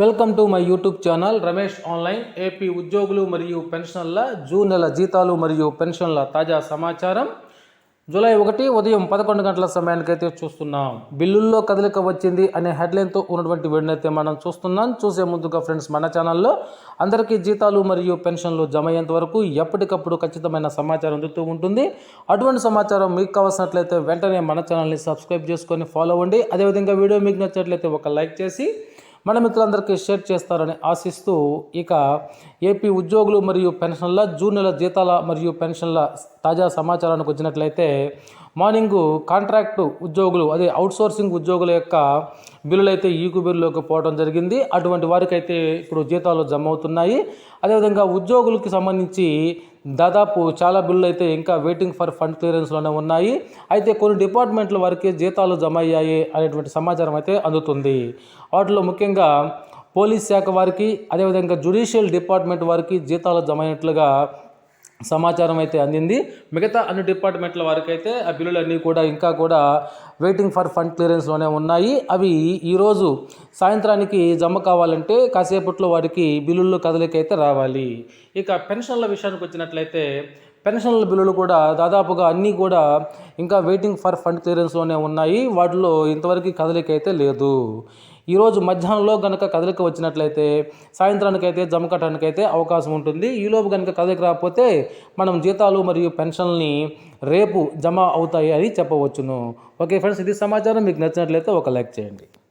Welcome to my YouTube channel Ramesh online AP ఉద్యోగులు మరియు పెన్షన్ల జూన్ నెల జీతాలు మరియు పెన్షన్ల తాజా సమాచారం. జూలై ఒకటి ఉదయం పదకొండు గంటల సమయానికైతే చూస్తున్నాం. బిల్లుల్లో కదలిక వచ్చింది అనే హెడ్లైన్తో ఉన్నటువంటి వీడినైతే మనం చూస్తున్నాం. చూసే ముందుగా ఫ్రెండ్స్ మన ఛానల్లో అందరికీ జీతాలు మరియు పెన్షన్లు జమ అయ్యేంత వరకు ఎప్పటికప్పుడు ఖచ్చితమైన సమాచారం అందుతూ ఉంటుంది. అటువంటి సమాచారం మీకు కావాల్సినట్లయితే వెంటనే మన ఛానల్ని సబ్స్క్రైబ్ చేసుకొని ఫాలో అవ్వండి. అదేవిధంగా వీడియో మీకు నచ్చినట్లయితే ఒక లైక్ చేసి మన మిత్రులందరికీ షేర్ చేస్తారని ఆశిస్తూ ఇక ఏపీ ఉద్యోగులు మరియు పెన్షన్ల జూన్ నెల జీతాల మరియు పెన్షన్ల తాజా సమాచారానికి వచ్చినట్లయితే మార్నింగ్ కాంట్రాక్టు ఉద్యోగులు అదే అవుట్సోర్సింగ్ ఉద్యోగుల యొక్క బిల్లులు అయితే ఈకు బిల్లులోకి పోవడం జరిగింది. అటువంటి వారికైతే ఇప్పుడు జీతాలు జమ అవుతున్నాయి అదేవిధంగా ఉద్యోగులకి సంబంధించి దాదాపు చాలా బిల్లులు అయితే ఇంకా వెయిటింగ్ ఫర్ ఫండ్ క్లియరెన్స్లోనే ఉన్నాయి. అయితే కొన్ని డిపార్ట్మెంట్ల వరకే జీతాలు జమ అయ్యాయి అనేటువంటి సమాచారం అయితే అందుతుంది. వాటిలో ముఖ్యంగా పోలీస్ శాఖ వారికి అదేవిధంగా జ్యుడిషియల్ డిపార్ట్మెంట్ వారికి జీతాలు జమ అయినట్లుగా సమాచారం అయితే అందింది. మిగతా అన్ని డిపార్ట్మెంట్ల వారికి అయితే ఆ బిల్లులన్నీ కూడా ఇంకా కూడా వెయిటింగ్ ఫర్ ఫండ్ క్లియరెన్స్లోనే ఉన్నాయి. అవి ఈరోజు సాయంత్రానికి జమ కావాలంటే కాసేపట్లో వారికి బిల్లుల్లో కదలికైతే రావాలి. ఇక పెన్షన్ల విషయానికి వచ్చినట్లయితే పెన్షన్ల బిల్లులు కూడా దాదాపుగా అన్నీ కూడా ఇంకా వెయిటింగ్ ఫర్ ఫండ్ క్లియరెన్స్లోనే ఉన్నాయి. వాటిలో ఇంతవరకు కదలిక అయితే లేదు. ఈరోజు మధ్యాహ్నంలో కనుక కదలిక వచ్చినట్లయితే సాయంత్రానికైతే జమ కట్టడానికైతే అవకాశం ఉంటుంది. ఈలోపు కనుక కదలిక రాకపోతే మనం జీతాలు మరియు పెన్షన్ని రేపు జమ అవుతాయి అని చెప్పవచ్చును. ఓకే ఫ్రెండ్స్ ఇది సమాచారం. మీకు నచ్చినట్లయితే ఒక లైక్ చేయండి.